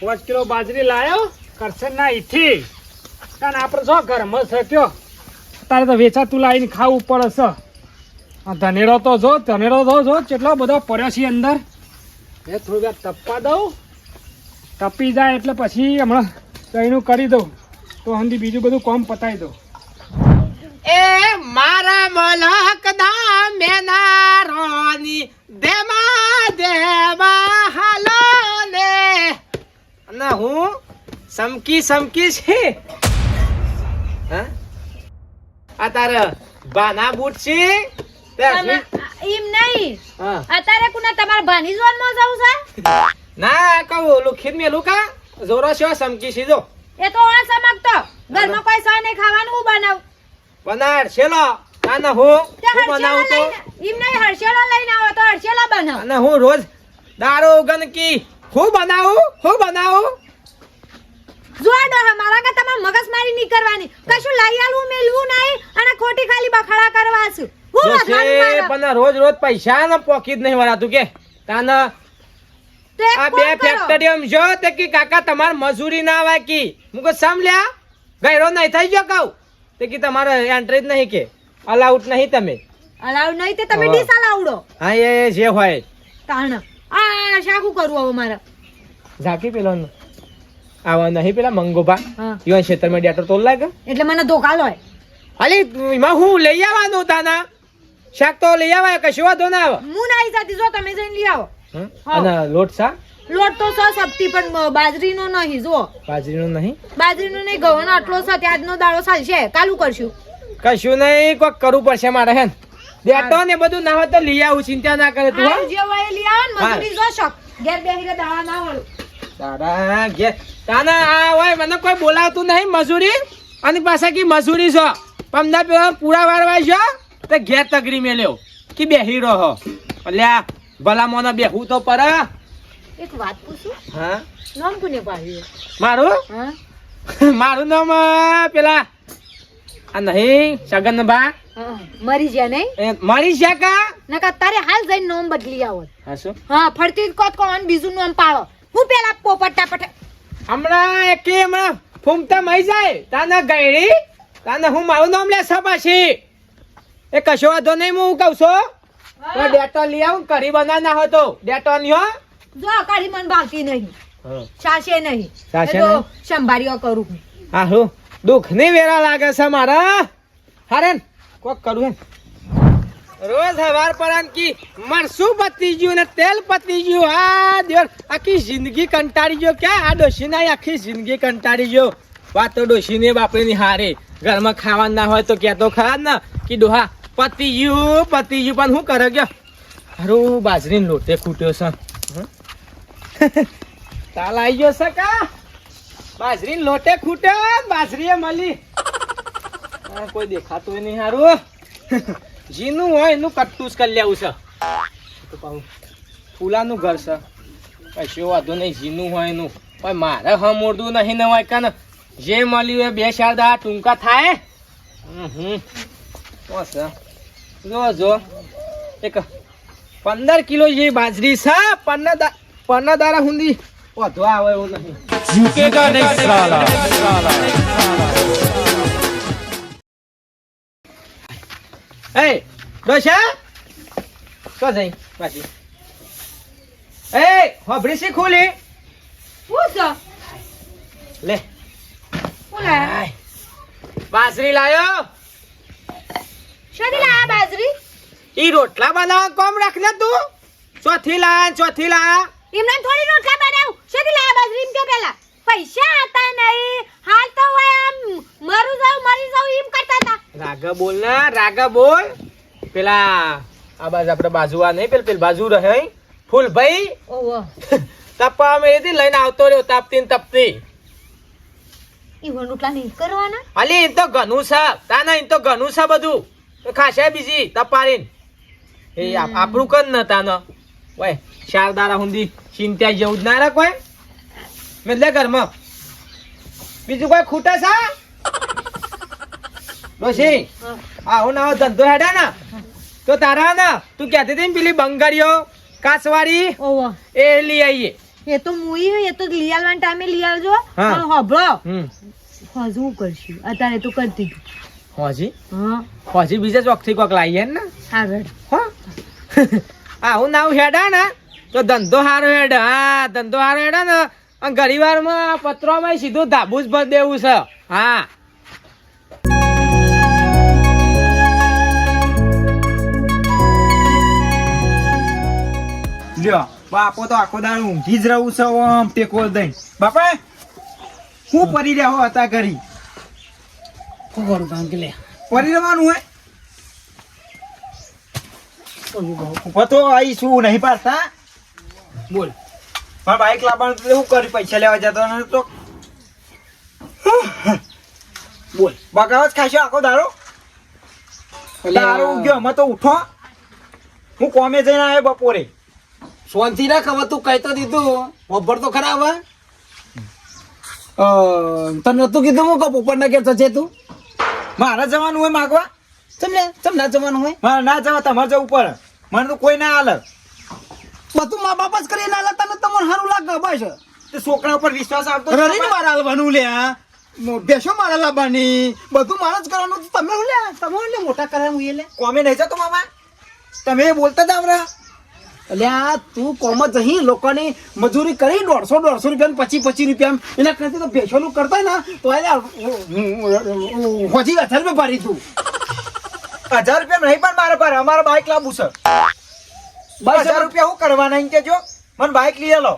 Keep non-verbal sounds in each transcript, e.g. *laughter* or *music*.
પાંચ કિલો બાજરી લાયો કરશન ના ઈથી કારણ આપણે છો ઘરમાં શક્યો તારે તો વેચાતું લાવીને ખાવું પડે છે. ધનેડો તો જો ધનેડો તો જો, કેટલો બધો પડ્યો છે અંદર. એ થોડું તપવા દઉં. તપી જાય એટલે પછી હમણાં દહીંનું કરી દઉં. તો હંધી બીજું બધું કોમ પતાવી દઉં. એ મારા મલક દા મેનારોની દેમા દેવા હાલો ને અને હું સમકી સમકી છે. આ તારા બાના બૂટ છે? એમ નહીં. હા. અત્યારે કુના તમારા ભાની જોનમાં જવું છે? ના કહું ઓલું ખીર મેલું કા? જોરો છે સમકી છે જો. એ તો આ સમકતો. ઘરમાં કોઈ સા નહીં ખાવાનું હું બનાવ? બનાડ છેલો. ના હું તે હું બનાવું તો? એમ નહીં હરસેલા લઈને આવો તો હરસેલા બનાવ. અને હું રોજ દારૂ ગંદકી હું બનાવું હું બનાવું. જોડો હા મારા કા તમારે મગજમારી નહીં કરવાની. કશું લઈ આલું મેલવું નહીં અને ખોટી ખાલી બખાડા કરવા છું. હું મારે? પણ રોજ રોજ પૈસા ને પોકીટ નહીં વળાતું કે. તાને આ બે કરો. ફેક્ટરી એમ જો તે કે કાકા તમાર મજૂરી ના આવે કી. હું કહું સાંભળ્યા લ્યા ગયરો નહીં થઈ ગયો કહું. તે કે તમારે એન્ટ્રી જ નહીં કે. અલાઉટ નહીં તમે. અલાઉડ નહીં તે તમે હા. અલાઉડો હા એ જે હોય. તાણ. આ શાકું કરવું હવે મારે. ઝાકી પેલો ન. આવા નહીં પેલા મંગોભા? યુવાન ક્ષેત્રમાં ડેટર તોલ લાગે? એટલે મને ધોકા લોય. અલી એમાં હું લઈ આવવાનું તાના? શાક તો લઈ આવાય કશું વાંધો ના આવે. હું નહીં જાતી જો તમે જઈને લઈ આવો. અને લોટ સા લોટ તો સો સપટી પણ બાજરીનો નહીં જો બાજરીનો નહીં? બાજરીનો નહીં ઘઉંનો આટલો છે આજનો દાડો ચાલશે. કાલું કરશું. કશું નહીં કોક કરવું પડશે મારે હે ડેટો ને બધું ના હોય તો લઈ આવું ચિંતા ના કરે તું જે હોય લઈ આવો ને હા. મજૂરી જોશો ઘેર બેહીને દાડા ના વળું તારા ઘેર. તાના આ હોય મને કોઈ બોલાવતું નહીં મજૂરી. અને પાછા કી મજૂરી છો? પમદા પેલા પૂરા વારવા છો તો ઘેર તગડી મેલ્યો કે બેહી રહો અલ્યા ભલા મોને બેહું તો પર એક વાત પૂછું? હા? નામ કોને પાડ્યું? મારું? હા. *laughs* મારું નામ પેલા આ નહીં સગનબા હા, મરી જ્યા નહીં? મરી જ્યા કા? નકા તારે હાલ જઈને નોમ બદલી આવો. હા હા ફરતી કોત કોન બીજું નોમ પાડો. હું પેલા પોપટા પટ હમણાં એકે હમણાં ફૂમતા મઈ જાય. તાના ગયડી? તાને હું મારું નામ લે સબાશી એ કશો વાંધો નહીં હું કહું છું? તો ડેટો લઈ આવું કરી બના ના હતો ડેટોલ લ્યો જો કાઢી મન ભાવતી નહીં. સાસે નહીં. સાસે સંભાળ્યો કરું. હા હું દુઃખની વેરા લાગે છે મારા. હારે કોક કરું હે રોજ હવાર પર કી મરસું પતી ગયું ને તેલ પતી ગયું હા દેવ આખી જિંદગી કંટાળી ગયો. ક્યાં? આ ડોશી ના આખી જિંદગી કંટાળી ગયો. વાતો ડોશી ને બાપરે ની હારે. ઘરમાં ખાવાનું ના હોય તો ક્યાં ખરા ને. કે ડોહા પતી ગયું પતી ગયું પણ શું કરે ગયો? હારું બાજરી લોટે ખૂટ્યો છે. તાલ આવી ગયો છે કા? બાજરી લોટે ખૂટે બાજરીએ મળી. કોઈ દેખાતું નહીં સારું જીનું હોય, એનું કટ્ટુસ જ કરી લેવું છે. તો પાછું ફૂલાનું ઘર છે. પછી વાંધો નહીં, જીનું હોય એનું. પણ મારે હમોડું નહીં ને હોય કાને જે મળ્યું એ બે ચાર દાડા ટૂંકા થાય. હમ છે? જો જો. એક પંદર કિલો જેવી બાજરી છે પન્ના પન્ના દારા હુંદી વધવા આવે એવું નહીં. ઝૂકેગા નહીં સાલા એ ડોશા તો જઈ પાછી એ હોભરી શી ખોલી હું છો લે આય. બાજરી લાયો શોધી લાયા બાજરી ઈ રોટલા બનાવવા કોમ રાખ ને તું ચોથી લાયા ચોથી લાયા એમને થોડી રોટલા બનાવ શોધી લાયા બાજરી કે પેલા? પૈસા હતા નહીં. હાલ તો હોય આમ મરું જાવ મરી જાવ એમ કરતા હતા. રાગા બોલ ના રાગા બોલ. પેલા આ બાજુ આપણે બાજુ આ નહીં પેલ પેલ બાજુ રહે ફૂલભાઈ ઓહો. *laughs* તપા એથી લઈને આવતો રહ્યો તાપતી ને તપતી. ઈવન રોટલા નહીં કરવાના? અલી એમ તો ઘણું છે. તાના એમ તો ઘણું છે બધું. ખાશે બીજી તપારીન. એ આપણું કર ને તાનો. ઓય ચાર દાડા હુંદી ચિંતા જેવું જ ના રાખ કોઈ મેલે ઘરમાં. બીજું કોઈ ખૂટે છે? ડોશી. આવો નવો ધંધો હેડા ના. તો તારા ને તું કહેતી હતી ને પેલી બંગાળીઓ કાસવાળી એ લઈ આવીએ એ તો મુઈ એ તો લઈ આવવાના ટાઈમે લઈ આવજો. હા. હોભળો. હજુ હું કરશું? અત્યારે તો કરતી હતી હોજી? હા. હોજી બીજા ચોકથી કોક લાવીએ ને? હા હો. આવું નાવ હેડા ને તો ધંધો સારો હેડ. હા ધંધો સારો હેડા ને અને ઘણી વારમાં પત્રોમાં સીધું ધાબુ જ ભરી દેવું છે. હા. લ્યો બાપો તો આખો દાડો ઊંઘી જ રહું છે આમ ટેકો દઈ બાપા શું પરી રહ્યો હતા ઘરી? શું કરું કામ કે લે. પરી રહેવાનું હોય ઊભો તો આઈ શું નહીં પાડતા. બોલ. મારા બાઈક લાવવાનું તો શું કરી પૈસા લેવા જતો ને તો. બોલ. બગાવત ખાશો આખો દાડો? દારૂ ઉગ્યો અમે તો ઉઠો. હું કોમે જઈને આવ્યો બપોરે. શાંતિ રાખ હવે તું કહી તો દીધું. બપોર તો ખરા હવે. તને નતું કીધું હું કે પોપટ ના ઘેર છે તું. મારે જવાનું હોય માગવા? ચમ તમ ના જવાનું હોય હા ના જવા તમારે જવું પડે મને તો કોઈ ના હાલે બધું મા બાપ જ કરી ના તને તમને સારું લાગે બસ તે છોકરા ઉપર વિશ્વાસ આવતો રડીને મારા હાલવાનું લે બેસો મારા લાવવાની બધું મારા જ કરવાનું તમે તમે લે તમે લે મોટા કરે હું લે કોમે નહીં જતો મામા તમે બોલતા જ આવરા અલ્યા તું કોમ જ અહીં લોકોની મજૂરી કરી દોઢસો દોઢસો રૂપિયા પચીસ પચીસ રૂપિયા એના કરતી તો બેસોનું કરતા ને તો અલ્યા હોજી હજાર રૂપિયા ભરી તું હજાર રૂપિયા નહીં પણ મારે પર અમારે બાઇક લાવવું છે. બસ હજાર રૂપિયા શું કરવાના એમ કેજો. મને બાઇક લઈ લો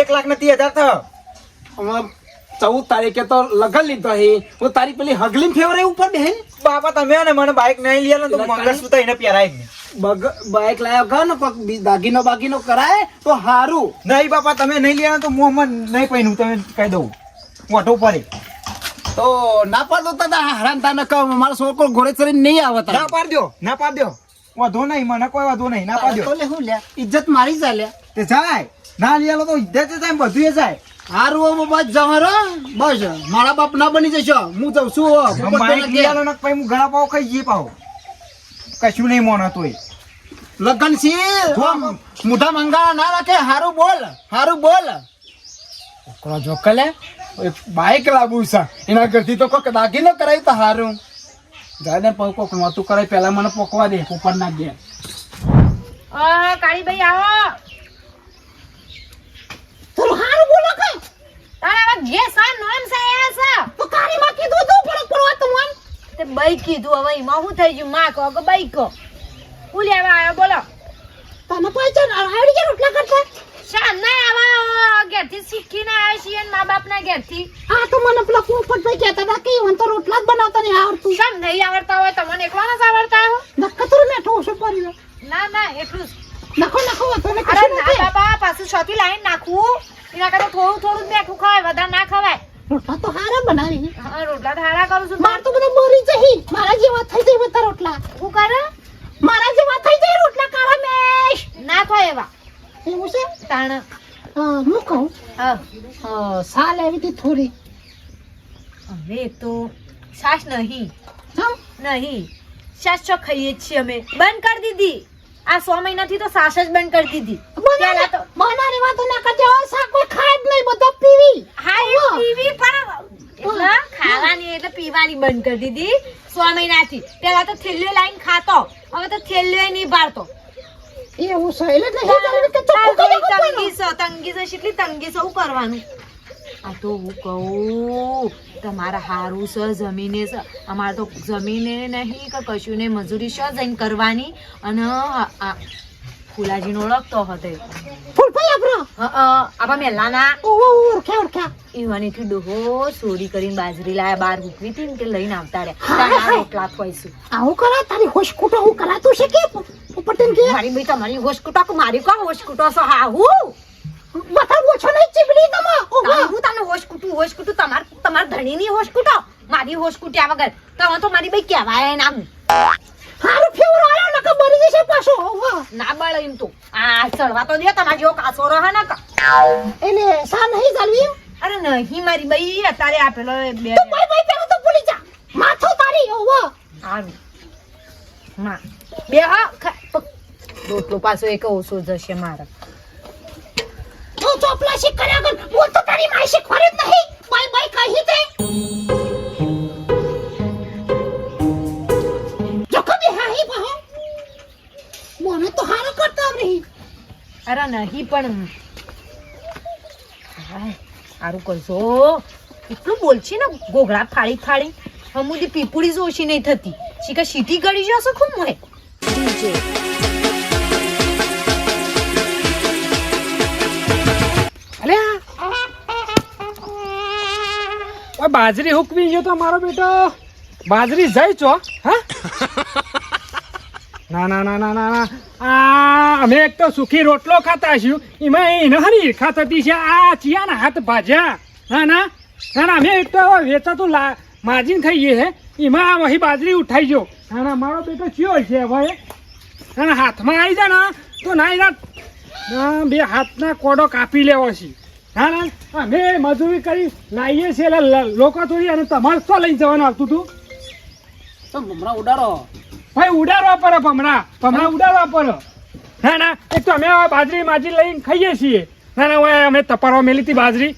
એક લાખ ને ત્રીસ હજાર થયો. ચૌદ તારીખે તો લગન લીધો હે. હું તારી પેલી હગલી ફેવર એવું પડે બાપા તમે ને મને બાઇક નહીં લઈ આલો તો એટલે સુતા એને પહેરાય બાઇક લાયા ગયો ને પગ દાગીનો બાગીનો કરાય તો હારું. નહીં બાપા તમે નહીં લેવાના તો હું મને નહીં પહેરું તમે કહી દઉં. મોઢું પડે. તો ના પાડતો તને હરામ તાને કહો મારો છોકરો ઘોડે ચડીને નહીં આવે ના પાડ દો ના પાડ દો વાંધો નહીં મને કોઈ વાંધો નહીં ના પાડ દો તો લે હું લે. ઇજ્જત મારી ચાલે તે જાય. ના લઈ તો ઇજ્જત જાય બધું એ જાય. હારું બસ જવારો બસ મારા બાપ ના બની જશો. હું જઉં છું. આમ બાઇક લઈ પછી હું ઘણા પાવ ખાઈ જઈએ પાવ કશું નહીં મોનો તોય. લગન છે. મોઢા મંગા ના રાખે. હારું બોલ હારું બોલ. છોકરો જો બાઈક લાવવું છે. એના ઘરથી તો કોઈક દાગીનો કરાય તો હારું. જાને પણ કોક નહોતું કરાય પેલા મને પોકવા દે ઉપર ના ગયા અ કાળીભાઈ આવો. થોડું હારું બોલો કે. તારે હવે જે સા નોમ સા એ સા તો કારી માં કીધું તું પણ પડવા તો મન તે બઈ કીધું હવે એમાં હું થઈ ગયું? માં કહો કે બઈ કહો. આવ્યો બોલો. તને પૈસા આવડી ગયા રોટલા કરતા શામ ના આવા ઘેરથી શીખીને આવ્યા છીએ ને મા બાપના ઘેરથી. હા તો મને પેલા પોપટ ભાઈ કહેતા હતા કે ઈવન તો રોટલા જ બનાવતા નહીં આવડતું. શામ નહીં આવડતા હોય તમને એકલાને જ આવડતા હોય? નક્કા મેઠો ઓછો પડ્યો ના ના એટલું નખો નખો તને અરે ના નથી. પાછું છોથી લાઈન નાખવું એના કરતા થોડું થોડું મેઠું ખવાય વધારે ના ખવાય. રોટલા તો હારા બનાવી હા રોટલા હારા કરું છું. માર તો બધા મરી જહી મારા જેવા થઈ જાય બધા રોટલા. હું કરે? મારા જેવા થઈ જાય રોટલા કાળા મેશ. ના થાય એવા. એવું છે? તાણ હું કહું? સાલ આવી હતી થોડી. હવે તો સાસ નહીં. નહીં. ચો ખાઈએ છીએ અમે. બંધ કરી દીધી. આ સો મહિનાથી તો સાસ જ બંધ કરી દીધી. બનાની વાતો ના કરજે. શાક કોઈ ખાય જ નહીં બધો પીવી. હા એ પીવી પણ ખાવાની એટલે પીવાની બંધ કરી દીધી સો મહિનાથી. પેલા તો થેલીઓ લાઈન ખાતો. હવે તો થેલીઓ નહીં પાડતો એવું છે એટલે નહીં જરૂરી કે ચોખ્ખું કરી નાખવાનું. તંગી છે તંગી છે કેટલી તંગી છે કરવાનું? આ તો હું કહું તમારા હારું છે જમીને છે અમારે તો જમીને નહીં કે કશું ને મજૂરી છે જઈને કરવાની. અને ફુલાજીનો ઓળખતો હતો. ફૂલભાઈ આપણો? આપણા મેલાના. ઓળખ્યા ઓળખ્યા. ઈવાનીથી ડોહો ચોરી કરીને બાજરી લાયા બાર મૂકવી હતી ને કે લઈને આવતા રે રોટલા ખવાઈશું આવું કરા તારી હોશકુટો હું કરાતું છે કે? પટેલ કે? મારી ભાઈ તમારી હોશકુટો કે મારી કો હોશકુટો છો હા હું? બધા ઓછો નહીં ચીબડી તમે? તમે હું તમને હોશકુટું હોશકુટું તમાર તમાર ધણીની હોશકુટો? મારી હોશકુટ્યા વગર. તમે તો મારી ભાઈ કહેવાય નામ હારું ફેવર આયો નકા મરી જશે પાછો. ના બળ એમ તો. આ ચડવા તો દે તમાર જેવો કાસો રહે ને કા એને સા નહીં ચાલવી અરે નહીં મારી ભાઈ અત્યારે આપેલો બે. તો ભાઈ ભાઈ પેલો તો ભૂલી જા. માથો તારી હારું માં બે હા. રોટલો પાછો એક ઓછો જશે મારા ઓ ચોપલાશી કર્યા વગર હું તો તારી માય શીખવાડે જ નહીં બાય બાય કહી દે જોકો બે હાહી બહો મને તો હારો કરતા રહી અરે નહીં પણ હાય, સારું કરશો એટલું બોલશે ને ગોગળા ફાડી ફાડી હમુદી પીપુડી જ ઓછી નહીં થતી શીખા સીટી ગળી જશો ખૂબ મોય ઓય બાજરી હુકવી ગયો તો મારો બેટો. બાજરી જઈ છો હા? *laughs* ના ના ના ના ના ના. આ અમે એક તો સુખી રોટલો ખાતા છીએ. એમાં એને હરી ઈર્ખા થતી છે. આ ચિયાના હાથ ભાજ્યા. ના ના. ના ના અમે એક તો વેચાતું લા માજીને ખાઈએ હે? એમાં આ વહી બાજરી ઉઠાઈ ગયો. ના ના મારો બેટો ચિયો છે હવે ના હાથમાં આવી જાય ને તો ના એના ના, બે હાથના કોડો કાપી લેવો છે. ના. ના અમે મજૂરી કરી લાવીએ છીએ એટલે લોકો થોડી અને તમારે શું લઈને જવાનું આવતું હતું તો ભમરા ઉડાડો. ભાઈ ઉડાડવા પડે ભમરા. ભમરા ઉડાડવા પડે. ના ના. એક તો અમે બાજરી માજરી લઈને ખાઈએ છીએ. ના ના હોય અમે તપારવા મેલી હતી બાજરી.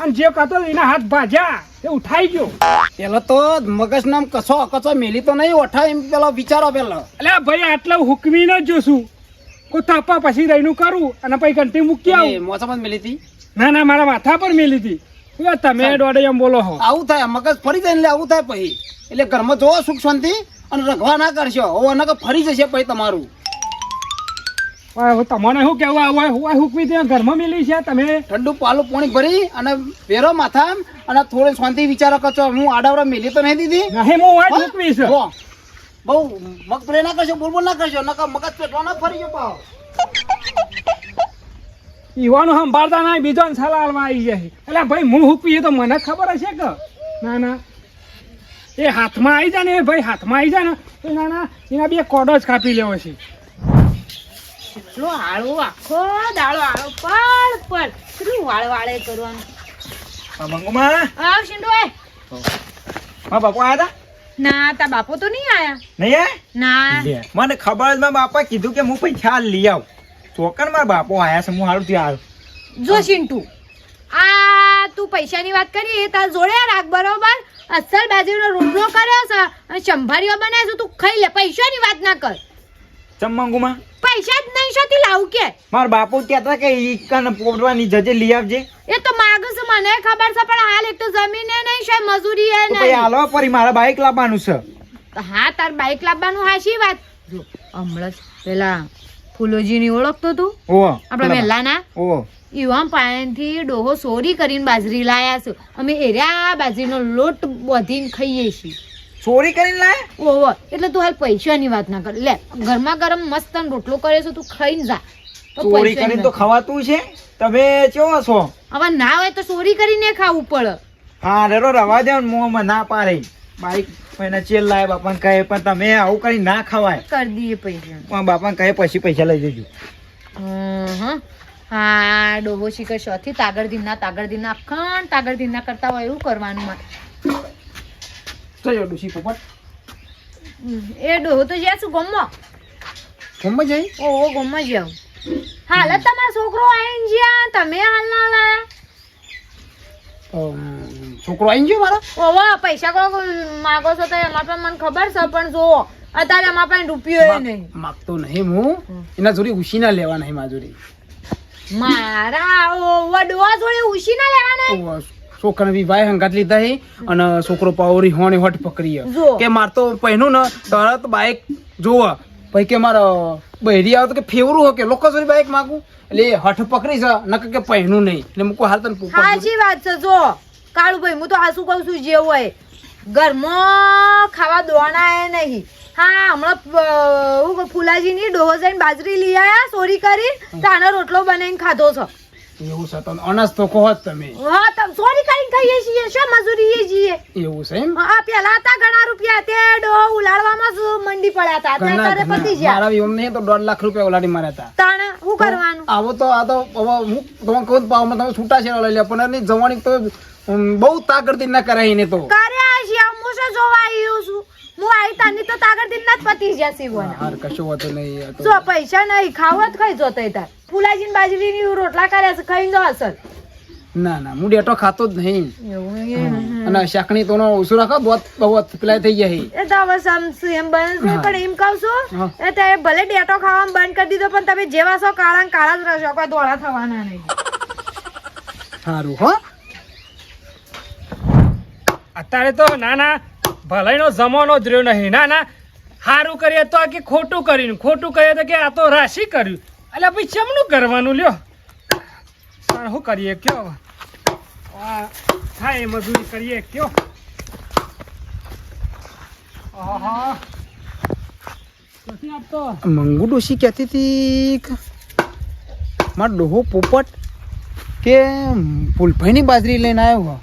અને જે કહેતો એના હાથ ભાજ્યા. એ ઉઠાઈ ગયો. પેલો તો મગજ નામ કસો કસો મેલી તો નહીં ઓઠા એમ પેલો વિચારો પેલો. એટલે ભાઈ આટલા હુકવી ન જોશું. કોઈ તપા પછી રહીનું કરું અને પછી ઘંટી મૂકી આવું. મોસમ જ મેલી હતી? ના ના મારા માથા પર મેલી હતી. તમે દોડે એમ બોલો હો આવું થાય મગજ ફરી જાય એટલે આવું થાય પછી. એટલે ઘરમાં જોવો સુખ શાંતિ અને રખવા ના કરશો. હવે નકર ફરી જશે પછી તમારું. તમારે શું કેવું આવું હું હુકમી ત્યાં ઘરમાં મેલી છે તમે ઠંડુ પાલું પાણી ભરી અને વેરો માથા અને થોડી શાંતિ વિચારો કરશો હું આડાવડા મેલી તો નહીં દીધી? નહીં હું વાત હુકવી છે. બહુ મગ પ્રે ના કરશો બોલ બોલ ના કરશો નકા મગજ પેટવા ના ફરી ગયો પાવ. ઈવાનું સંભાળતા ના બીજો ને સલાહ આલવા આવી જાય. એટલે ભાઈ હું હુકવી તો મને ખબર હશે કે? ના ના. એ હાથમાં આવી જાય ને ભાઈ હાથમાં આવી જાય ને તો ના ના એના બે કોડો જ કાપી લેવો છે. એટલો આળો આખો દાળો આળો. પડ પડ. કેટલું વાળ વાળે કરવાનું? મંગુમાં. આવ શિંડોય હા બાપુ આયા ના તા બાપો તો નહીં આયા. નહીં ના. મને ખબર જ માં બાપા કીધું કે હું પૈસા લઈ આવ. ચોકન મારા બાપો આયા છે હું હારું ત્યાં જો ચિંટુ આ તું પૈસાની વાત કરી એ તાર જોડે રાખ બરોબર? અસલ બાજુનો રૂમનો કર્યો છે અને ચંભારીઓ બનાવે છે તું ખાઈ લે પૈસાની વાત ના કર. ચમ મંગુમાં પૈસા જ નહીં શોથી લાવું કે? માર બાપુ કહેતા કે ઈ કન પોડવાની જજે લઈ આવજે. એ તો માગ છે મને ખબર છે પણ હાલ એક તો જમીને નહીં છે મજૂરી એ નહીં. ભાઈ હાલો પરી મારા બાઈક લાવવાનું છે. હા તાર બાઈક લાવવાનું હાશી વાત. જો હમણાં પેલા પેલા ફૂલોજીની ઓળખતો તું? આપણા મહેલાના એવા પાણીથી ડોહો ચોરી કરીને બાજરી લાયા છે. અમે એર્યા બાજરીનો લોટ બધીને ખાઈએ છીએ. ચોરી કરીને લાય? ઓહો એટલે તું હાલ પૈસાની વાત ના કર. લે ગરમા ગરમ મસ્ત રોટલો કરે છે તું ખાઈને જા. ચોરી કરીને તો વાત. ખવાતું છે? તમે કેવો છો? હવે ના હોય તો ચોરી કરીને ખાવું પડે. હા રેરો રવા દે મોમાં ના પાડે. બાઈક એને ચેલ લાય બાપાને કહે પણ તમે આવું કરી ના ખવાય. કરી દઈએ પૈસા. પણ બાપાને કહે પછી પૈસા લઈ જજો. હં, ડોહો શીખર શોથી તાગર દિનના તાગર દિનના અખંડ તાગર દીના કરતા હોય એવું કરવાનું મારે. ચલો ડુસી પોપટ એ ડોહો તો જ્યાં છું ગમો ગમો જઈ ઓ ગમો જાવ હાલ તમારો છોકરો આવીને જ્યાં? તમે હાલ ના લાયા? છોકરો આવી ગયો મારો? ઓહો પૈસા કો માગો છો તો એમાં પણ મને ખબર છે પણ જો અત્યારે એમાં પણ રૂપિયો નહીં. માગતો નહીં હું. એના જોડે ઉછી ના લેવા નહીં મારા જોડે. મારા ઓ વડવા જોડે ઉછી ના લેવાના? ઓવા, છોકરાને ભાઈ હંગાત લીધા હે અને છોકરો પાવરી હોણી હોટ પકડી. કે માર તો પહેનું ને તરત બાઈક જોવા. પછી કે મારો બહેરી આવે તો કે ફેવરું હો કે લોકો સુધી બાઈક માગું? એટલે હઠ પકડી છે નકર કે પહેનું નહીં. એટલે મૂકું હાલ તને સાચી વાત છે જો કાળુભાઈ હું તો હાસુ કહું છું જે હોય. ઘરમાં ખાવા દોણા એ નહીં. હા હમણાં ફુલાજીની ડોહો જઈને બાજરી લઈ આયા સોરી કરી તાનો રોટલો બનાવીને ખાધો છે. એવું છે તમે અનાજ તો કહો જ તમે. હા તમે ચોરી કરીને ખાઈએ છીએ શું મજૂરી છીએ? એવું છે એમ? હા પેલા હતા ઘણા રૂપિયા તે ડો ઉલાડવામાં જ મંડી પડ્યા હતા. અત્યારે પતી ગયા. મારા એમ નહીં તો દોઢ લાખ રૂપિયા ઉલાડી માર્યા હતા. તાણે શું કરવાનું? આવો તો આ તો હવે હું તમને કહું પાવમાં તમે છૂટા છે લઈ લે પણ એની જવાની તો બહુ તાકડતી ના કરાય એને તો. કરે આ છે હું શું જોવા આવ્યું છું? હું આવી તાની તો તાકડતી ના જ પતી જશે બોના હાર કશું વાતો નહીં તો. પૈસા નહીં ખાવત ખાઈ જોતો તાર. ફુલાજીને બાજરીની રોટલા કર્યા છે ખાઈ જો અસલ ના ના હું ડેટો ખાતો જ નહીં. એવું અને શકણી તો ઓછું રાખો બહુ બહુ પેલા થઈ જાય. એ તો હવે સમસુ એમ બને છે પણ એમ કહું છું. એ તે ભલે ડેટો ખાવાનું બંધ કરી દીધો પણ તમે જેવા છો કાળા કાળા જ રહેશો કોઈ ધોળા થવાના નહીં. સારું હો. અત્યારે તો ના ના ભલાઈનો જમાનો જ રહ્યો નહીં. ના ના સારું કરીએ તો કે ખોટું કર્યું ખોટું કરીએ તો કે આ તો રાશિ કર્યું. એટલે ભાઈ, ચમનું કરવાનું લ્યો? પણ શું કરીએ કયો? થાય મજૂરી કરીએ કયો? મંગુ ડોશી કહેતી હતી? મારો ડોહો પોપટ કે ફૂલભાઈની બાજરી લઈને આવ્યો.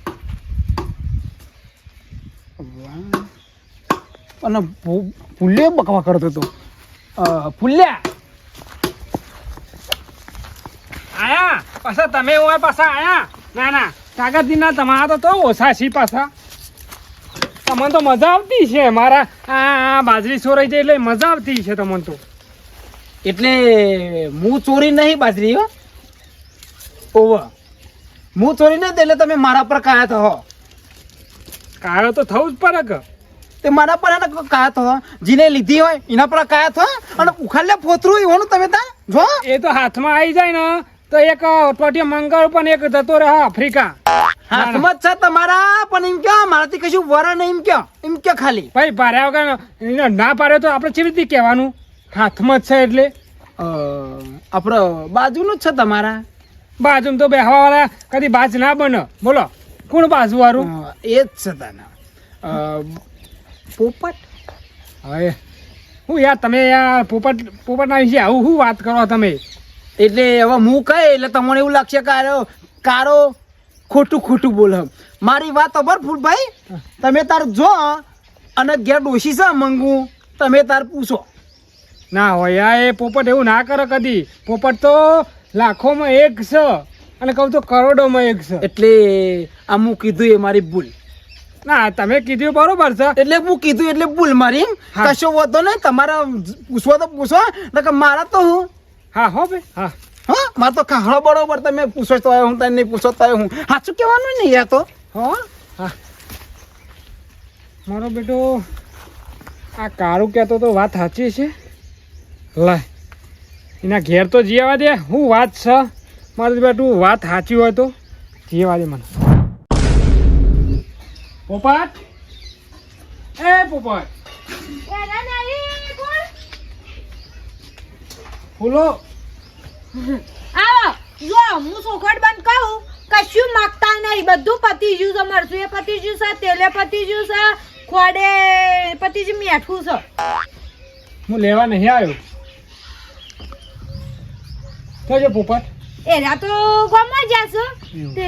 અને ભૂ- ફૂલે બકવા કરતો હતો. ફૂલ્યા આયા પાછા તમે હોય પાછા આયા? ના ના. કાગળથી ના તમારા તો તો ઓછા છી પાછા. તમને તો મજા આવતી છે. મારા આ બાજરી ચોરાઈ જાય એટલે મજા આવતી છે તમને તો. એટલે હું ચોરી નહીં બાજરી હો? ઓવ. હું ચોરી નહીં એટલે તમે મારા પર કાયા થો કાળો તો થવું જ પડે કે. તે મારા પર એને કાયા થો જીને લીધી હોય એના પર કાયા થો અને ઉખાડલે ફોતરું હોનું તમે તા જો? એ તો હાથમાં આવી જાય ને. તો એક અઠવાડિયે મંગળ પણ એક જતો રહે આફ્રિકા. હાથમાં છે તમારા? પણ એમ ક્યાં મારાથી કશું વરા નહીં એમ ક્યાં? એમ ક્યાં ખાલી? ભાઈ પાર્યા વગર ના પાડ્યો તો આપણે કેવી રીતે કહેવાનું? હાથમાં છે એટલે. આપણો બાજુનું જ છે તમારા? બાજુ તો બેહવા વાળા કદી બાજ ના બને. બોલો કોણ બાજુ વાળું એ જ છે તાના. પોપટ? હવે હું યાર તમે યાર પોપટ પોપટના વિશે આવું શું વાત કરો તમે? એટલે હવે હું કહે એટલે તમને એવું લાગશે કે કારો ખોટું ખોટું બોલે. મારી વાત ખબર ફૂલભાઈ તમે તાર જો અને ઘેર ડોશી શા મંગું? તમે તાર પૂછો. ના હોય એ પોપટ એવું ના કરે કદી. પોપટ તો લાખોમાં એક છે અને કહું તો કરોડોમાં એક છે એટલે આ હું કીધું એ મારી ભૂલ. ના તમે કીધું બરોબર છે. એટલે હું કીધું એટલે ભૂલ મારી. કશો વધો નહીં તમારા પૂછવો તો પૂછો. મારા તો હું હા હો ભાઈ હા. હા મારે તો ખાહડો બરોબર તમે પૂછો તો હું તને નહીં પૂછો તો હું. સાચું કહેવાનું નહીં યાર તો? હો હા. મારો બેટો આ કાળું કહેતો તો વાત સાચી છે. લાય એના ઘેર તો જીવા દે. હું વાત છે. મારું બેટું વાત સાચી હોય તો જીવા દે મને. પોપટ. એ પોપટ. ફૂલો આવો જો હું સોખડ બંધ કહું કશું માગતા નહીં. બધું પતી જ્યું છે મરચું એ પતી ગયું છે તેલે પતી ગયું છે ખોડે પતી ગયું મીઠું છે. હું લેવા નહીં આવ્યો. થયો પોપટ. એરા તો ગમવા જશો. તે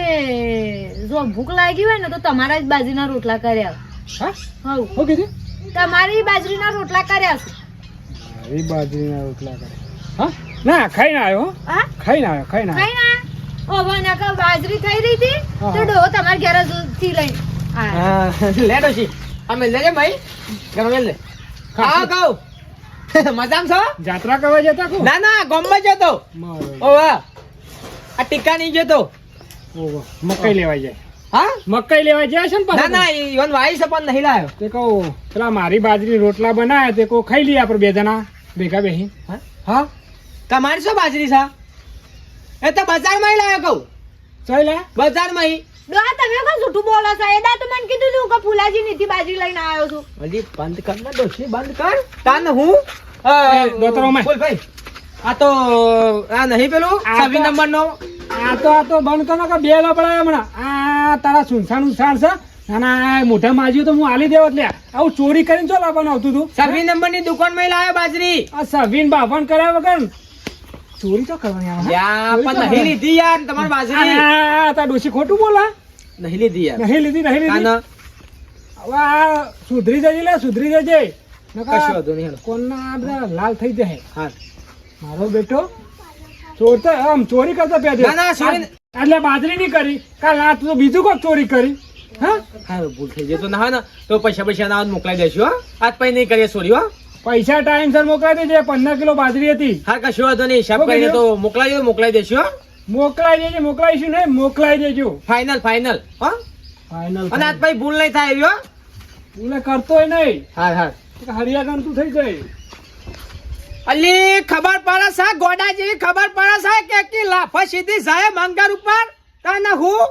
જો ભૂખ લાગી હોય ને તો તમારા જ બાજરીના રોટલા કર્યા. હા? હા શું કીધું? તમારી બાજરીના રોટલા કર્યા છે. મારી બાજરીના રોટલા કરે હા? ના ખાઈને આવ્યો હો. ખાઈને આવ્યો ખાઈને આવ્યો. ના ઓવા ના બાજરી થઈ રહી હતી. તો ડો તમાર ઘેરથી લઈ. હા. લેડો છી અમે લેજે ભાઈ. ગમે લે. હા કહું. મજામાં છો? જાત્રા કરવા જતા કો? ના ના ગોમમાં જતો. મારો. ઓ વાહ. આ ટીકા નહીં જતો ઓહો, મકાઈ લેવા જાય. હા? મકાઈ લેવા જાય છે ને ના ના ઈવન વાઈ છે પણ નહીં લાયો. તે કહું પેલા મારી બાજરી રોટલા બનાવ્યા તે કહો ખાઈ લઈએ આપણે બે જણા. ભેગા બેસી હા? હા? તમારી શું બાજરી છે? એ તો બજારમાં લાવ્યો કહું. ચાલ લે. બજારમાં. ડોહા તમે કોણ જૂઠું બોલો છો. એદા તો મને કીધું તું કે ફુલાજી નીતિ બાજરી લઈને આવ્યો છું. અલી બંધ કર ને ડોશી બંધ કર. તાન હું? અ, એ, દોતરોમાં. બોલ ભાઈ આ તો આ નહીં પેલું? છવ્વી નંબર નો આ તો આ તો બંધ કરો કે બે લપડાય હમણાં. આ તારા સુનસાન ઉસાણ છે. નાના ના મોઢા માજ્યું તો હું આલી દેવો એટલે. આવું ચોરી કરીને ચો લાવવાનું આવતું તું? છવ્વી નંબરની દુકાનમાં લાવ્યો બાજરી. આ સવીન બાફણ કર્યા વગર ચોરી તો કરવાની આવે હે? યા પણ નહીં લીધી યાર તમાર બાજરી. આ તા ડોશી ખોટું બોલા? નહીં લીધી યાર. નહીં લીધી નહીં લીધી? હવે સુધરી જજે લે સુધરી જજે. કશું વાંધો નહીં કોના આ બધા લાલ થઈ જાય હા. મારો બેટો ચોર તો આમ ચોરી કરતો પહેર્યો. ના, ના, ચોરી- એટલે બાજરી નહીં કરી. કાલ આ તું બીજું કોક ચોરી કરી. હા? હા ભૂલ થઈ જાય તો ના ને. તો પૈસા પૈસા ના મોકલાઈ દેશું હા. આજ પછી નહીં કરીએ સોરી હો. પૈસા ટાઈમસર મોકલાઈ દેજે. પંદર કિલો બાજરી હતી. હા કશું વાંધો નહીં. હિસાબ કરીને તો મોકલાઈ દો મોકલાઈ દેશો હો. મોકલાઈ દેજે મોકલાઈશું ને મોકલાઈ દેજો. ફાઇનલ ફાઇનલ હા. ફાઇનલ અને આજ ભાઈ ભૂલ નહીં થાય એવી હો. ભૂલે કરતોય નહીં. હા હા. હરિયા તું થઈ જાય. અલી ખબર પડે સા ગોડા જેવી ખબર પડે સા કે કે લાફા સીધી જાય મંગર ઉપર? તને હું?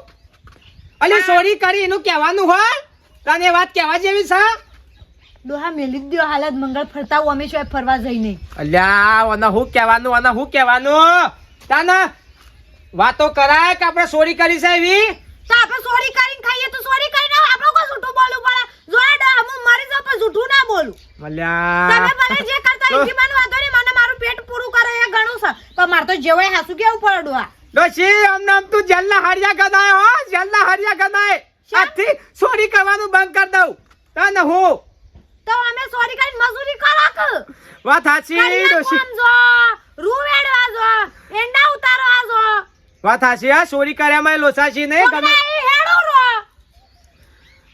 અલી સોરી કરી એનું કહેવાનું હોય? તને વાત કહેવા જેવી છે? ડોહા મેલી જ હાલત મંગળ ફરતા હું અમે શું ફરવા જઈ નહીં. અલ્યા અને હું કહેવાનું અને હું કહેવાનું? તાના વાતો કરાય કે આપણે ચોરી કરી છે એવી? તો આપણે ચોરી કરીને ખાઈએ તો ચોરી કરીને આપણે કોઈ જૂઠું બોલવું પડે. જોયા ડોહા હું મારી જો પર જૂઠું ના બોલું. અલ્યા. તમે ભલે જે કરતા એથી મને વાંધો નહીં મને મારું પેટ પૂરું કરે એ ઘણું છે. પણ મારે તો જેવાય હાસુ કેવું પડે ડોહા ડોશી આમ નામ તું જેલના હરિયા ગનાય હો જેલના હરિયા ગનાય આજથી ચોરી કરવાનું બંધ કરી દઉં. તને હું? તો અમે સોરી કરી મજૂરી કરો કે? વાત સાચી ડોશી. જો રૂ વેડવા જો એંડા ઉતારવા જો. વાત સાચી હા ચોરી કર્યામાં લોસાશી નહીં તમે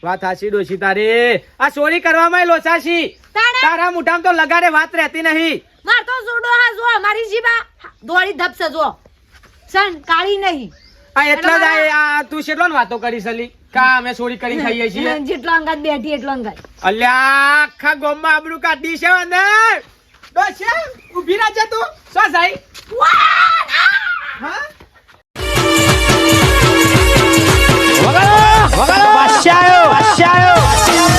વાત સાચી ડોશી તારી. આ સોરી કરવામાં લોચાશી તાણે? તારા મુઠામાં તો લગાડે વાત રહેતી નહીં. માર તો જોડો હા જો મારી જીબા દોડી ધપસે જો સન કાળી નહીં. આ એટલા જ આ- આ તું શેટલો વાતો કરી સલી? કા અમે ચોરી કરી ખાઈએ છીએ? જેટલો અંગાત બેઠી એટલો અંગાત. અલ્યા આખા ગોમમાં આબરૂ કાઢી છે ને દોશિયા ઊભી રાજા તું. સો સાઈ? હા? વગાડો વગાડો. વાશ્યાયો વાશ્યાયો